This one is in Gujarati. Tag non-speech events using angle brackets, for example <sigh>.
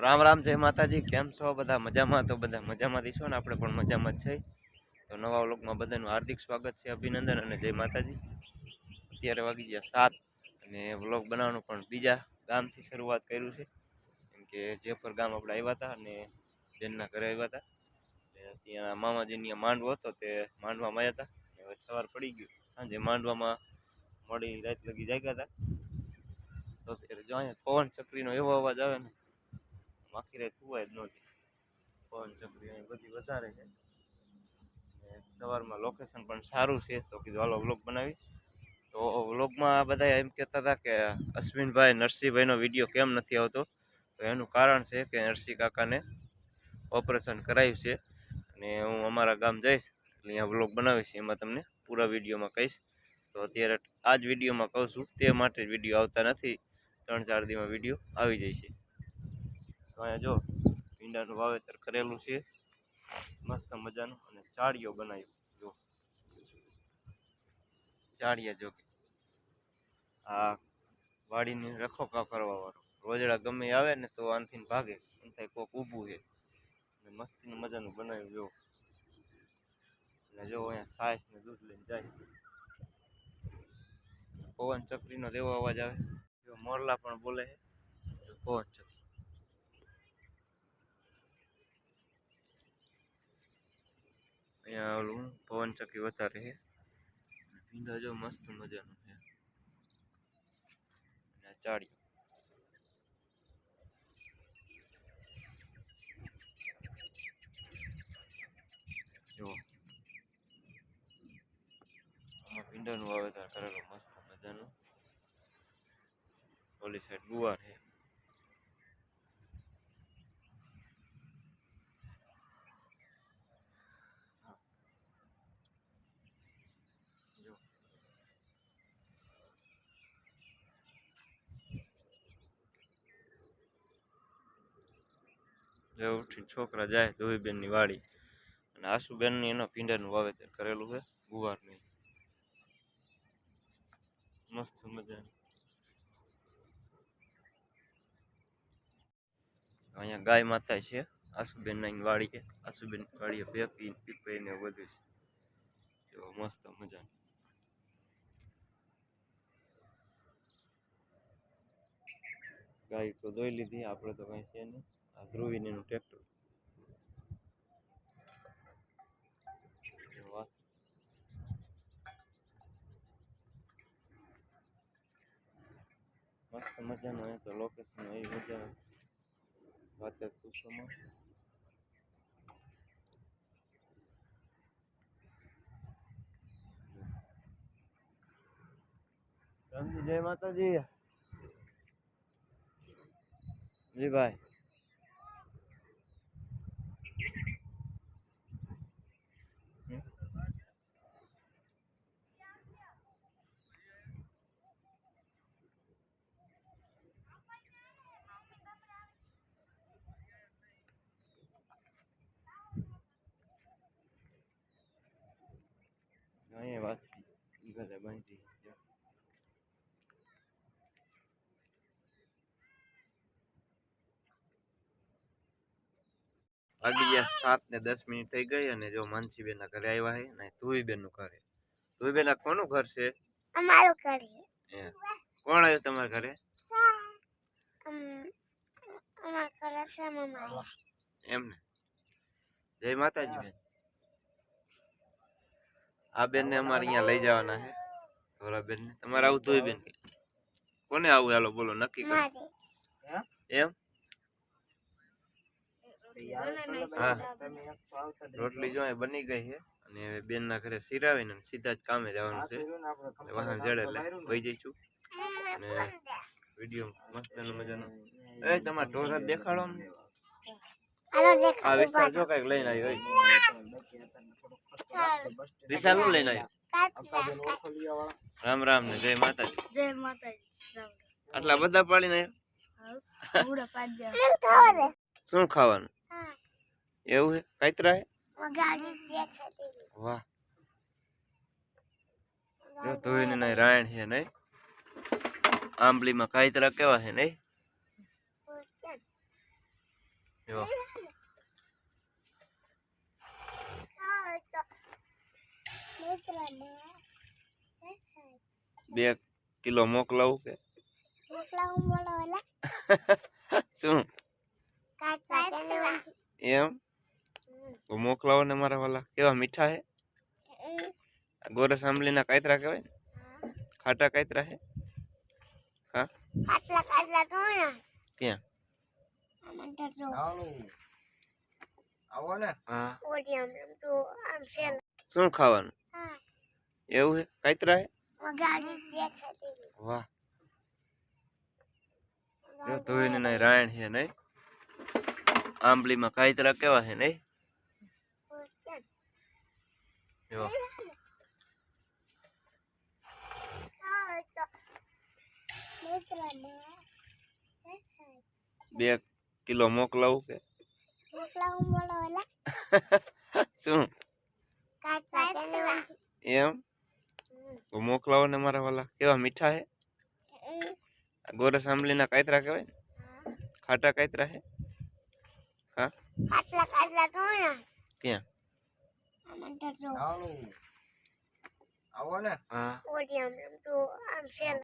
રામ રામ, જય માતાજી. કેમ છો? બધા મજામાં? તો બધા મજામાંથી છો ને? આપણે પણ મજામાં જ છે. તો નવા વ્લોગમાં બધાનું હાર્દિક સ્વાગત છે, અભિનંદન અને જય માતાજી. અત્યારે વાગી ગયા સાત અને વ્લોગ બનાવવાનું પણ બીજા ગામથી શરૂઆત કર્યું છે. કેમ કે જેફર ગામ આપણે આવ્યા હતા અને બેનના ઘરે આવ્યા હતા. ત્યાં મામાજીની માંડવો હતો તે માંડવામાં આવ્યા હતા. હવે સવાર પડી ગયું. સાંજે માંડવામાં મોડી રાત લગી જાગ્યા હતા. તો ત્યારે જો અહીંયા પવન ચક્રીનો એવો અવાજ આવે ને આખી રાત સુવાય જ નહોતી પવન, ચક્રી અહીં બધી વધારે છે. સવારમાં લોકેશન પણ સારું છે, તો કીધું હાલો વ્લોગ બનાવી. તો વ્લોગમાં બધા એમ કહેતા હતા કે અશ્વિનભાઈ, નરસિંહભાઈનો વીડિયો કેમ નથી આવતો? તો એનું કારણ છે કે નરસિંહ કાકાને ઓપરેશન કરાયું છે. અને હું અમારા ગામ જઈશ, એટલે અહીંયા વ્લોગ બનાવીશ, એમાં તમને પૂરા વિડીયોમાં કહીશ. તો અત્યારે આ જ વિડીયોમાં કહું છું, તે માટે જ વીડિયો આવતા નથી. ત્રણ ચાર દીમાં વીડિયો આવી જાય છે તો અહીંયા જો ભીંડાનું વાવેતર કરેલું છે. મસ્ત મજાનું અને ચાળીઓ બનાવ્યું જો. ચાળિયા જો આ વાડીની રખોકા કરવાવાળો રોજડા ગમે આવે ને તો આનથી ભાગે. થાય કોક ઊભું છે. અને મસ્તીનું મજાનું બનાવ્યું જો. અને જો અહીંયા સાસ ને દૂધ લઈને જાય. પવન ચક્રીનો દેવો અવાજ આવે. જો મોરલા પણ બોલે છે. પવન ચક્રી અહીંયા ઓલું પવન ચક્કી વધારે છે. ભીંડા જો મસ્ત મજાનું છે. અને ચાળી જો આમાં ભીંડાનું વાવેતર કરેલું મસ્ત મજાનું. ઓલી સાઈડ ગુવાર છે જો જો ઉઠીને છોકરા જાય ધોઈબેનની વાડી. અને આશુબેનની એનો ભીંડાનું વાવેતર કરેલું છે, ગુવારનું. મસ્ત મજાનું. અહીંયા ગાય માતા છે આશુબેનની વાડી છે. આશુબેન વાડીએ ભેપી પીપઈ ને બધું છે. જો મસ્ત મજાનું. ગાય તો દોઈ લીધી, આપણે તો કઈ છે નહીં. આ ધ્રુવીને ટ્રેક્ટર મસ્ત મજાનું અહીંયા તો લોકેશન એ મજા વાત પૂછવામાં. જય માતાજી. જી ભાઈ. અહીંયા વાત. ઘરે બાંધી વાગી ગયા સાત ને દસ મિનિટ થઈ ગઈ અને જો માનસીબેન ના ઘરે આવ્યા છે ને ધુઈબેનનું ઘરે ધુઈબેન આ કોનું ઘર છે? અમારું કોણ આવ્યું તમારા ઘરે? એમ ને એમને. જય માતાજી બેન. આ બેન ને અમારે અહીંયા લઈ જવાના છે. ધોરા બેન ને તમારે આવું ધોઈ બેન કોને આવું? હાલો બોલો નક્કી કરો. એમ? હા. રોટલી જો બની ગઈ છે અને હવે બેનના ઘરે સિરાવીને સીધા જ કામે જવાનું છે. વાહન જડે એટલે વહી જઈશું. અને વીડિયો મસ્ત મજાનો. એ તમારા ઢોર દેખાડો અમને. હાલો આ દેખાડી વિશાલ જો કંઈક લઈને આવ્યો વિશાલનું લઈને આવ્યો રામ રામ ને જય માતાજી. જય માતાજી આટલા બધા પાડીને આવ્યો? <laughs> શું ખાવાનું? એવું છે? કાતરા હે ગાડી વાહ. જો ધોઈને નહીં રાયણ છે નહીં? આંબલીમાં કાતરા કેવા છે નહીં? જો. બે કિલો મોકલાવું કે? મોકલાવું બોલો ઓલા. <laughs> શું? કાચા કેવા એમ? તો મોકલાવો ને મારા વાલા. કેવા મીઠા હે? આ ગોરસ આંબલીના કાતરા કહેવાય ને? ખાટા કાતરા હે? હા? કાટલા કાટલા તો ને ક્યાં? આમાં તો જો. આવો ને. હા. ઓડી આમ આમ તો આમ છે શું ખાવાનું? હા. એવું હે? કાતરા હે? વગાડી દેખાતી વાહ. જો ધોઈને નહીં રાયણ છે નહીં. આંબલીમાં કાતરા કેવા છે નહીં? જો. બે કિલો મોકલાવું કે? મોકલાવું બોલો <laughs> શું? એમ? તો મોકલાવો ને મારા વાલા. કેવા મીઠા હે? ગોરસ આંબલીના કાતરા કહેવાય ને? ખાટા કાતરા હે? હા? તો ને. ક્યાં? આમાં તો જો. આવો ને. હા. ઓડી આમ આમ તો આમ છે